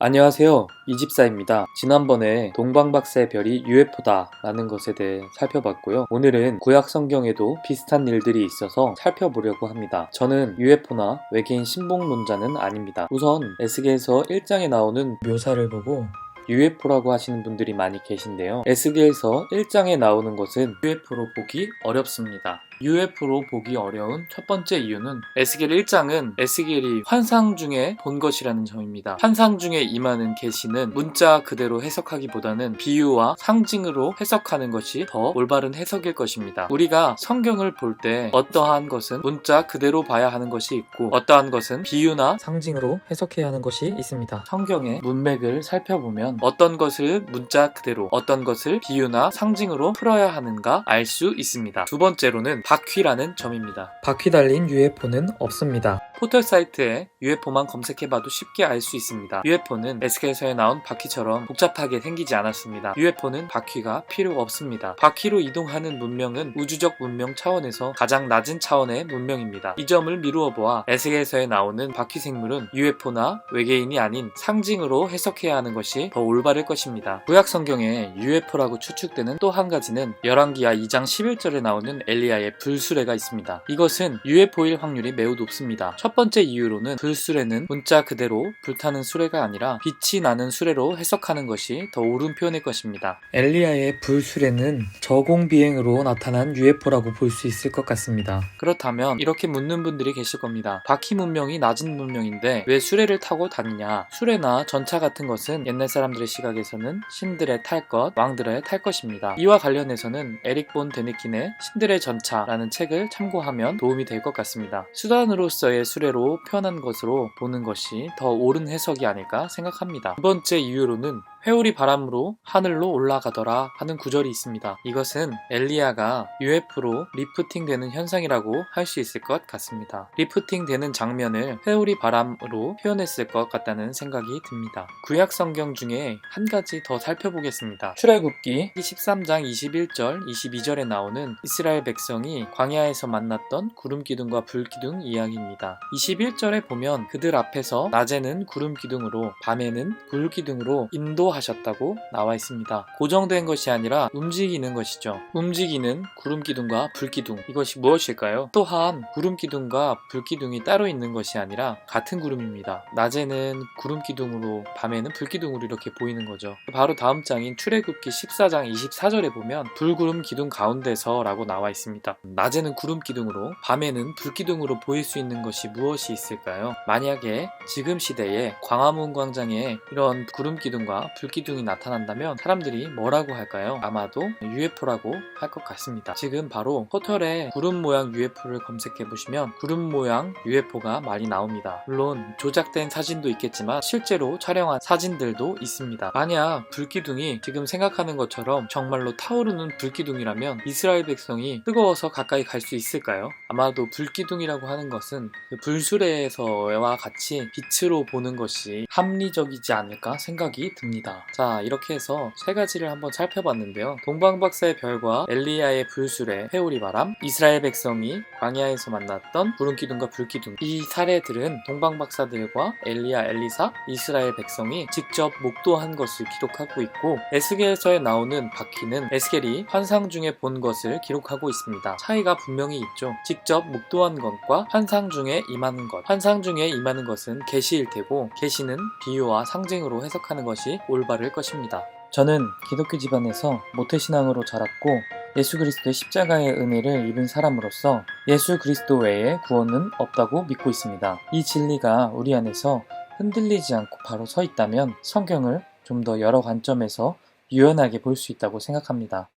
안녕하세요. 이집사입니다. 지난번에 동방박사의 별이 UFO다 라는 것에 대해 살펴봤고요. 오늘은 구약 성경에도 비슷한 일들이 있어서 살펴보려고 합니다. 저는 UFO나 외계인 신봉론자는 아닙니다. 우선 에스겔에서 1장에 나오는 묘사를 보고 UFO라고 하시는 분들이 많이 계신데요. 에스겔에서 1장에 나오는 것은 UFO로 보기 어렵습니다. UFO로 보기 어려운 첫 번째 이유는 에스겔 1장은 에스겔이 환상 중에 본 것이라는 점입니다. 환상 중에 임하는 계시는 문자 그대로 해석하기보다는 비유와 상징으로 해석하는 것이 더 올바른 해석일 것입니다. 우리가 성경을 볼 때 어떠한 것은 문자 그대로 봐야 하는 것이 있고 어떠한 것은 비유나 상징으로 해석해야 하는 것이 있습니다. 성경의 문맥을 살펴보면 어떤 것을 문자 그대로 어떤 것을 비유나 상징으로 풀어야 하는가 알 수 있습니다. 두 번째로는 바퀴라는 점입니다. 바퀴 달린 UFO는 없습니다. 포털 사이트에 UFO만 검색해봐도 쉽게 알 수 있습니다. UFO는 에스겔에서에 나온 바퀴처럼 복잡하게 생기지 않았습니다. UFO는 바퀴가 필요 없습니다. 바퀴로 이동하는 문명은 우주적 문명 차원에서 가장 낮은 차원의 문명입니다. 이 점을 미루어 보아 에스겔에서에 나오는 바퀴 생물은 UFO나 외계인이 아닌 상징으로 해석해야 하는 것이 더 올바를 것입니다. 구약 성경에 UFO라고 추측되는 또 한 가지는 열왕기하 2장 11절에 나오는 엘리야의 불수레가 있습니다. 이것은 UFO일 확률이 매우 높습니다. 첫 번째 이유로는 불수레는 문자 그대로 불타는 수레가 아니라 빛이 나는 수레로 해석하는 것이 더 옳은 표현일 것입니다. 엘리야의 불수레는 저공비행으로 나타난 UFO라고 볼 수 있을 것 같습니다. 그렇다면 이렇게 묻는 분들이 계실 겁니다. 바퀴 문명이 낮은 문명인데 왜 수레를 타고 다니냐? 수레나 전차 같은 것은 옛날 사람들의 시각에서는 신들의 탈 것, 왕들의 탈 것입니다. 이와 관련해서는 에릭 본 데니킨의 신들의 전차 라는 책을 참고하면 도움이 될 것 같습니다. 수단으로서의 수레로 표현한 것으로 보는 것이 더 옳은 해석이 아닐까 생각합니다. 두 번째 이유로는 회오리 바람으로 하늘로 올라가더라 하는 구절이 있습니다. 이것은 엘리야가 UFO로 리프팅 되는 현상이라고 할 수 있을 것 같습니다. 리프팅 되는 장면을 회오리 바람으로 표현했을 것 같다는 생각이 듭니다. 구약 성경 중에 한 가지 더 살펴보겠습니다. 출애굽기 13장 21절, 22절에 나오는 이스라엘 백성이 광야에서 만났던 구름 기둥과 불 기둥 이야기입니다. 21절에 보면 그들 앞에서 낮에는 구름 기둥으로 밤에는 불 기둥으로 인도 하셨다고 나와 있습니다. 고정된 것이 아니라 움직이는 것이죠. 움직이는 구름 기둥과 불 기둥 이것이 무엇일까요? 또한 구름 기둥과 불 기둥이 따로 있는 것이 아니라 같은 구름입니다. 낮에는 구름 기둥으로 밤에는 불 기둥으로 이렇게 보이는 거죠. 바로 다음 장인 출애굽기 14장 24절에 보면 불구름 기둥 가운데서라고 나와 있습니다. 낮에는 구름 기둥으로 밤에는 불 기둥으로 보일 수 있는 것이 무엇이 있을까요? 만약에 지금 시대에 광화문 광장에 이런 구름 기둥과 불 기둥이 나타난다면 사람들이 뭐라고 할까요? 아마도 UFO라고 할 것 같습니다. 지금 바로 포털에 구름 모양 UFO를 검색해 보시면 구름 모양 UFO가 많이 나옵니다. 물론 조작된 사진도 있겠지만 실제로 촬영한 사진들도 있습니다. 만약 불기둥이 지금 생각하는 것처럼 정말로 타오르는 불기둥이라면 이스라엘 백성이 뜨거워서 가까이 갈 수 있을까요? 아마도 불기둥이라고 하는 것은 그 불수레에서와 같이 빛으로 보는 것이 합리적이지 않을까 생각이 듭니다. 자, 이렇게 해서 세 가지를 한번 살펴봤는데요. 동방박사의 별과 엘리야의 불수레, 회오리 바람, 이스라엘 백성이 광야에서 만났던 구름 기둥과 불 기둥. 이 사례들은 동방박사들과 엘리야, 엘리사, 이스라엘 백성이 직접 목도한 것을 기록하고 있고 에스겔서에 나오는 바퀴는 에스겔이 환상 중에 본 것을 기록하고 있습니다. 차이가 분명히 있죠. 직접 목도한 것과 환상 중에 임하는 것. 환상 중에 임하는 것은 계시일 테고 계시는 비유와 상징으로 해석하는 것이 올바를 것입니다. 저는 기독교 집안에서 모태신앙으로 자랐고 예수 그리스도의 십자가의 은혜를 입은 사람으로서 예수 그리스도 외에 구원은 없다고 믿고 있습니다. 이 진리가 우리 안에서 흔들리지 않고 바로 서 있다면 성경을 좀 더 여러 관점에서 유연하게 볼 수 있다고 생각합니다.